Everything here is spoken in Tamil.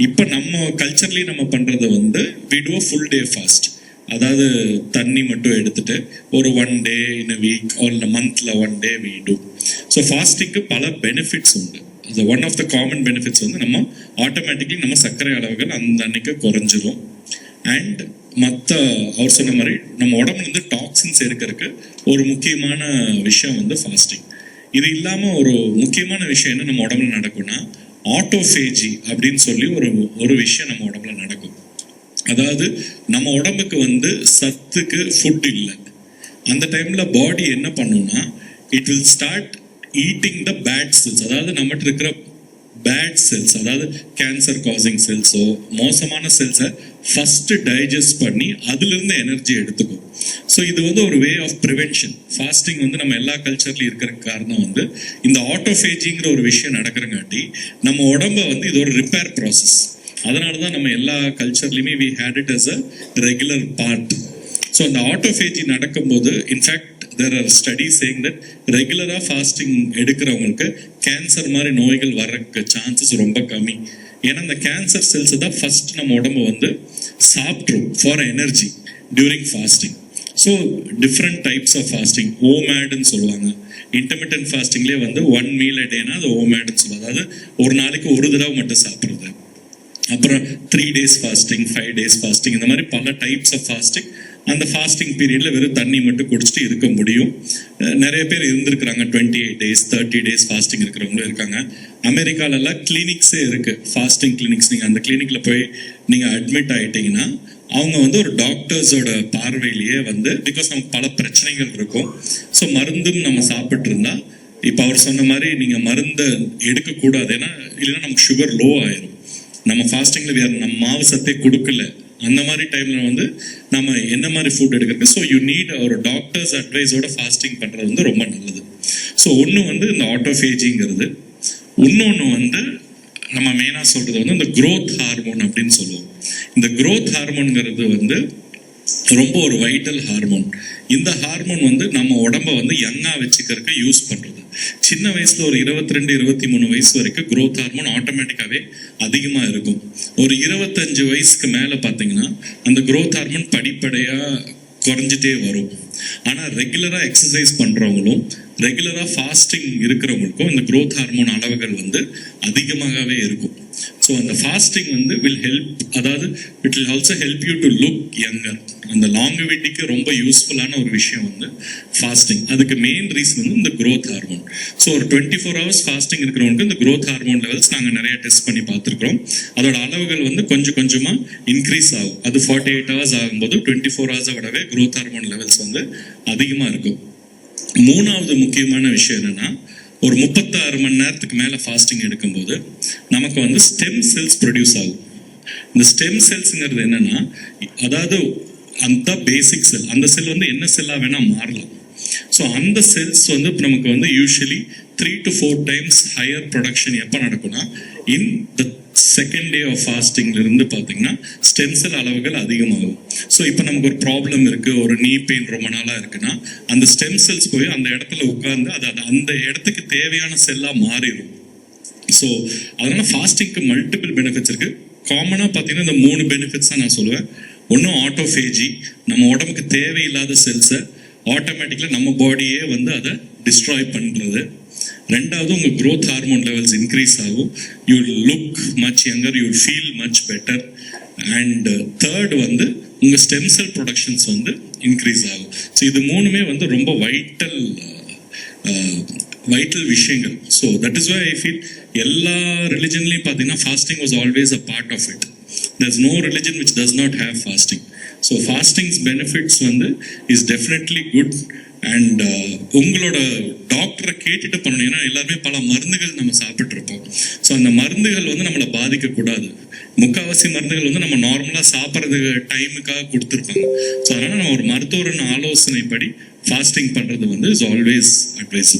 இப்போ நம்ம கல்ச்சர்லயும் நம்ம பண்றது வந்து we do full day fast அதாவது தண்ணி மட்டும் எடுத்துட்டு ஒரு one day in a week or மந்த்ல one day we do so ஃபாஸ்டிங்க்கு பல பெனிஃபிட்ஸ் உண்டு. One of the common benefits வந்து நம்ம ஆட்டோமேட்டிக்லி நம்ம சர்க்கரை அளவுகள் அந்த அன்னைக்கு குறைஞ்சிரும். அண்ட் மற்ற அவர் சொன்ன மாதிரி நம்ம உடம்புல இருந்து டாக்ஸின்ஸ் இருக்கிறதுக்கு ஒரு முக்கியமான விஷயம் வந்து ஃபாஸ்டிங் இது இல்லாமல் ஒரு முக்கியமான விஷயம் என்ன நம்ம உடம்புல நடக்கும்னா ஆட்டோஃபேஜி அப்படின்னு சொல்லி ஒரு ஒரு விஷயம் நம்ம உடம்புல நடக்கும். அதாவது நம்ம உடம்புக்கு வந்து சத்துக்கு ஃபுட் இல்லை. அந்த டைம்ல பாடி என்ன பண்ணும்னா it will start eating the bad cells அதாவது நம்மகிட்ட இருக்கிற பேட் செல்ஸ் அதாவது கேன்சர் காசிங் செல்ஸோ மோசமான செல்ஸை ஃபஸ்ட்டு டைஜஸ்ட் பண்ணி அதுலேருந்து எனர்ஜி எடுத்துக்கும். ஸோ இது வந்து ஒரு வே ஆஃப் ப்ரிவென்ஷன் ஃபாஸ்டிங் வந்து நம்ம எல்லா கல்ச்சர்லையும் இருக்கிற காரணம் வந்து இந்த ஆட்டோஃபேஜிங்கிற ஒரு விஷயம் நடக்கிறங்காட்டி நம்ம உடம்ப வந்து இது ஒரு ரிப்பேர் ப்ராசஸ் அதனால தான் நம்ம எல்லா கல்ச்சர்லையுமே we had it as a regular part so அந்த ஆட்டோஃபேஜி நடக்கும்போது in fact there are study saying that ரெகுலராக ஃபாஸ்டிங் எடுக்கிறவங்களுக்கு கேன்சர் மாதிரி நோய்கள் வர்றதுக்கு சான்சஸ் ரொம்ப கம்மி. ஏன்னா அந்த கேன்சர் செல்ஸ் தான் ஃபர்ஸ்ட் நம்ம உடம்பு வந்து சாப்பிட்ரும் for energy during fasting so different types of fasting ஓமேடுன்னு சொல்லுவாங்க. இன்டர்மீடியன்ட் ஃபாஸ்டிங்லேயே வந்து ஒன் மீல் டேனா அது ஓமேடுன்னு சொல்லுவாங்க. அதாவது ஒரு நாளைக்கு ஒரு தடவை மட்டும் சாப்பிட்றது. அப்புறம் three days fasting five days fasting இந்த மாதிரி பல டைப்ஸ் ஆஃப் ஃபாஸ்டிங் அந்த ஃபாஸ்டிங் பீரியடில் வெறும் தண்ணி மட்டும் குடிச்சிட்டு இருக்க முடியும். நிறைய பேர் இருந்திருக்கிறாங்க. Twenty eight days thirty days fasting இருக்கிறவங்களும் இருக்காங்க. அமெரிக்காலெல்லாம் கிளினிக்ஸே இருக்குது ஃபாஸ்டிங் கிளினிக்ஸ் நீங்கள் அந்த கிளினிக்கில் போய் நீங்கள் அட்மிட் ஆகிட்டீங்கன்னா அவங்க வந்து ஒரு டாக்டர்ஸோட பார்வையிலேயே வந்து பிகாஸ் நமக்கு பல பிரச்சனைகள் இருக்கும். ஸோ மருந்தும் நம்ம சாப்பிட்டு இருந்தா இப்போ அவர் சொன்ன மாதிரி நீங்கள் மருந்தை எடுக்கக்கூடாது. ஏன்னா இல்லைன்னா நமக்கு சுகர் லோ ஆயிரும். நம்ம ஃபாஸ்டிங்ல வேற நம்ம மாவு சத்தே கொடுக்கல. அந்த மாதிரி டைம்ல வந்து நம்ம என்ன மாதிரி ஃபுட் எடுக்கிறது ஸோ யூ நீட் ஒரு டாக்டர்ஸ் அட்வைஸோட ஃபாஸ்டிங் பண்றது வந்து ரொம்ப நல்லது. ஸோ ஒன்று வந்து இந்த ஆட்டோஃபேஜிங்கிறது இன்னொன்று வந்து நம்ம மெயினாக சொல்றது வந்து இந்த குரோத் ஹார்மோன் அப்படின்னு சொல்லுவோம். இந்த குரோத் ஹார்மோன்ங்கிறது வந்து ரொம்ப ஒரு வைட்டல் ஹார்மோன் இந்த ஹார்மோன் வந்து நம்ம உடம்ப வந்து யங்காக வச்சுக்கிறதுக்கு யூஸ் பண்ணுறது சின்ன வயசுல ஒரு இருபத்தி ரெண்டு இருபத்தி மூணு வயசு வரைக்கும் குரோத் ஹார்மோன் ஆட்டோமேட்டிக்காவே அதிகமா இருக்கும். ஒரு இருபத்தஞ்சு வயசுக்கு மேல பாத்தீங்கன்னா அந்த குரோத் ஹார்மோன் படிப்படியா குறைஞ்சிட்டே வரும். ஆனா ரெகுலரா எக்ஸசைஸ் பண்றவங்களும் ரெகுலராக ஃபாஸ்டிங் இருக்கிறவங்களுக்கும் இந்த குரோத் ஹார்மோன் அளவுகள் வந்து அதிகமாகவே இருக்கும். ஸோ அந்த ஃபாஸ்டிங் வந்து வில் ஹெல்ப் அதாவது it will also help you to look younger அந்த லாங்குவிட்டிக்கு ரொம்ப யூஸ்ஃபுல்லான ஒரு விஷயம் வந்து ஃபாஸ்டிங் அதுக்கு மெயின் ரீசன் வந்து இந்த குரோத் ஹார்மோன் ஸோ ஒரு டுவெண்ட்டி ஃபோர் ஹவர்ஸ் ஃபாஸ்டிங் இருக்கிறவங்களுக்கு இந்த குரோத் ஹார்மோன் லெவல்ஸ் நாங்கள் நிறைய டெஸ்ட் பண்ணி பார்த்துருக்கோம் அதோட அளவுகள் வந்து கொஞ்சம் கொஞ்சமாக இன்க்ரீஸ் ஆகும். அது ஃபார்ட்டி எயிட் ஹவர்ஸ் ஆகும்போது டுவெண்ட்டி ஃபோர் ஹவர்ஸை விடவே growth ஹார்மோன் லெவல்ஸ் வந்து அதிகமாக இருக்கும். மூணாவது முக்கியமான விஷயம் என்னன்னா ஒரு முப்பத்தாறு மணி நேரத்துக்கு மேல ஃபாஸ்டிங் எடுக்கும்போது நமக்கு வந்து ஸ்டெம் செல்ஸ் ப்ரொடியூஸ் ஆகும். இந்த ஸ்டெம் செல்ஸ்ங்கிறது என்னன்னா அதாவது அந்த பேசிக் செல் அந்த செல் வந்து என்ன செல்லா வேணா மாறலாம். ஸோ அந்த செல்ஸ் வந்து இப்போ நமக்கு வந்து usually three to four times higher production எப்போ நடக்கும்னா இன் த செகண்ட் டே ஆஃப் ஃபாஸ்டிங்லேருந்து பார்த்தீங்கன்னா ஸ்டெம் செல் அளவுகள் அதிகமாகும். ஸோ இப்போ நமக்கு ஒரு ப்ராப்ளம் இருக்குது ஒரு நீ பெயின் ரொம்ப நாளாக இருக்குன்னா அந்த ஸ்டெம் செல்ஸ் போய் அந்த இடத்துல உட்கார்ந்து அது அது அந்த இடத்துக்கு தேவையான செல்லாக மாறிடும் ஸோ அதனால் ஃபாஸ்டிங்க்கு மல்டிபிள் பெனிஃபிட்ஸ் இருக்குது காமனாக பார்த்தீங்கன்னா இந்த மூணு பெனிஃபிட்ஸ் தான் நான் சொல்லுவேன். ஒன்றும் ஆட்டோஃபேஜி நம்ம உடம்புக்கு தேவையில்லாத செல்ஸை ஆட்டோமேட்டிக்கலாக நம்ம பாடியே வந்து அதை டிஸ்ட்ராய் பண்ணுறது ரெண்டாவது உங்கள் க்ரோத் ஹார்மோன் லெவல்ஸ் இன்க்ரீஸ் ஆகும். You look much younger you feel much better and third வந்து உங்கள் ஸ்டெம் செல் ப்ரொடக்ஷன்ஸ் வந்து இன்க்ரீஸ் ஆகும். ஸோ இது மூணுமே வந்து ரொம்ப வைட்டல் வைட்டல் விஷயங்கள். So that is why I feel எல்லா ரிலிஜன்லையும் பார்த்தீங்கன்னா fasting was always a part of it there's no religion which does not have fasting so fasting's benefits வந்து is definitely good and uh, உங்களோட டாக்டரை கேட்டுட்டு பண்ணணும். ஏன்னா எல்லாருமே பல மருந்துகள் நம்ம சாப்பிட்ருப்போம் ஸோ அந்த மருந்துகள் வந்து நம்மளை பாதிக்கக்கூடாது. முக்காவாசி மருந்துகள் வந்து நம்ம நார்மலாக சாப்பிட்றது டைமுக்காக கொடுத்துருப்பாங்க. ஸோ அதனால் நம்ம ஒரு மருத்துவரின் ஆலோசனைப்படி ஃபாஸ்டிங் பண்ணுறது வந்து இஸ் ஆல்வேஸ் அட்வைஸ்